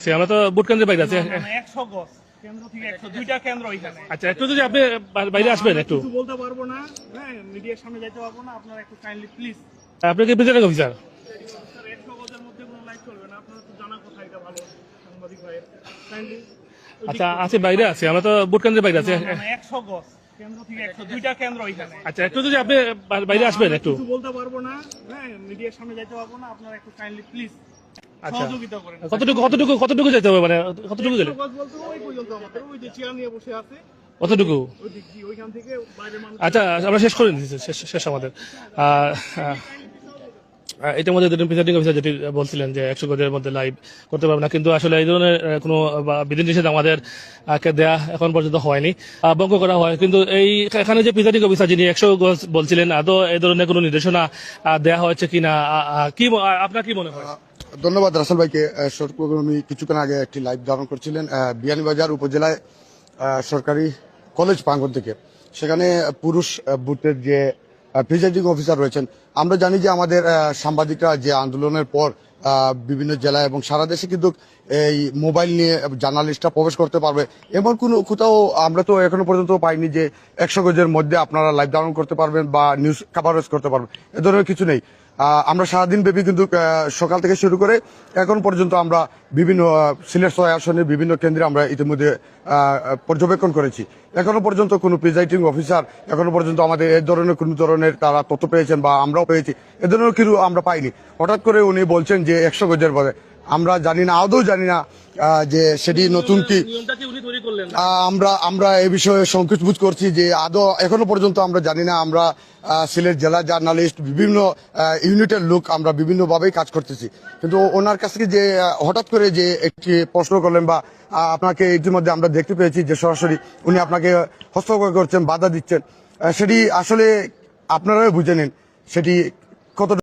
আমরা তো ভোট কেন্দ্রের বাইরে আছি। একশো গজ। আচ্ছা একটু যদি আপনি বাইরে আসবেন একটু। বলতে পারব না হ্যাঁ মিডিয়ার সামনে যাইতে পারব না আপনারা একটু কাইন্ডলি প্লিজ আপনি কি অফিসার আচ্ছা আছি বাইরে আছি আমরা তো ভোট কেন্দ্রের বাইরে আছি। একশো গজ আচ্ছা একটু যদি আপনি বাইরে আসবেন একটু। বলতে পারব না হ্যাঁ মিডিয়ার সামনে যাইতে পারব না আপনারা একটু কাইন্ডলি প্লিজ আচ্ছা সহযোগিতা করেন। কতটুকু কতটুকু কতটুকু যেতে হবে? মানে কতটুকু গেলে? একশো গজ বলতে ওই পর্যন্ত আমাদের ওই যে চেয়ার নিয়ে বসে আছে। কতটুকু? ওই দিক দিয়ে ওইখান থেকে বাইরে মানুষ আচ্ছা আমরা শেষ করে দিচ্ছি। শেষ শেষ আমাদের। আহ, আহ, আহ, এটার মধ্যে প্রিসাইডিং অফিসার যেটি বলছিলেন যে একশো গজের মধ্যে লাইভ করতে পারবে না কিন্তু আসলে এই ধরনের কোনো বা বিধিনিষেধ আমাদের দেয়া এখন পর্যন্ত হয়নি। ভঙ্গ করা হয়। কিন্তু এই এখানে যে প্রিসাইডিং অফিসার যিনি একশো গজ বলছিলেন আদৌ এই ধরনের কোনো নির্দেশনা আহ, দেয়া হয়েছে কিনা? কি আপনার কি মনে হয়? ধন্যবাদ রাসেল ভাইকে। সরকর্মী কিছুক্ষণ আগে একটি লাইভ ধারণ করছিলেন বিয়ানীবাজার উপজেলায় সরকারি কলেজ প্রাঙ্গণ থেকে। সেখানে পুরুষ বুথের যে প্রিজাইডিং অফিসার রয়েছেন, আমরা জানি যে আমাদের সাংবাদিকরা যে আন্দোলনের পর বিভিন্ন জেলায় এবং সারা দেশে কিন্তু এই মোবাইল নিয়ে জার্নালিস্টরা প্রবেশ করতে পারবে। এমন কোনো কোথাও আমরা তো এখনও পর্যন্ত পাইনি যে একশো গজের মধ্যে আপনারা লাইভ ধারণ করতে পারবেন বা নিউজ কাভারেজ করতে পারবেন। এ ধরনের কিছু নেই। আমরা সারাদিন ব্যাপী কিন্তু সকাল থেকে শুরু করে এখন পর্যন্ত আমরা বিভিন্ন সিলেট ছয় আসনের বিভিন্ন কেন্দ্রে আমরা ইতিমধ্যে পর্যবেক্ষণ করেছি। এখনও পর্যন্ত কোনো প্রিজাইডিং অফিসার, এখনও পর্যন্ত আমাদের এ ধরনের, কোনো ধরনের তারা তথ্য পেয়েছেন বা আমরাও পেয়েছি, এ ধরনের কিন্তু আমরা পাইনি। হঠাৎ করে উনি বলছেন যে একশো গজের পরে, আমরা জানি না, আদৌ জানি না যে সেটি নতুন কি আমরা আমরা এ বিষয়ে সংকোচ বোধ করছি যে আদৌ এখনও পর্যন্ত আমরা জানি না, আমরা সিলেট জেলা জার্নালিস্ট, বিভিন্ন ইউনিটের লোক আমরা বিভিন্ন ভাবেই কাজ করতেছি। কিন্তু ওনার কাছ থেকে যে হঠাৎ করে যে একটি প্রশ্ন করলেন বা আপনাকে ইতিমধ্যে আমরা দেখতে পেয়েছি যে সরাসরি উনি আপনাকে হস্তক্ষেপ করছেন, বাধা দিচ্ছেন সেটি আসলে আপনারাই বুঝে নিন, সেটি কত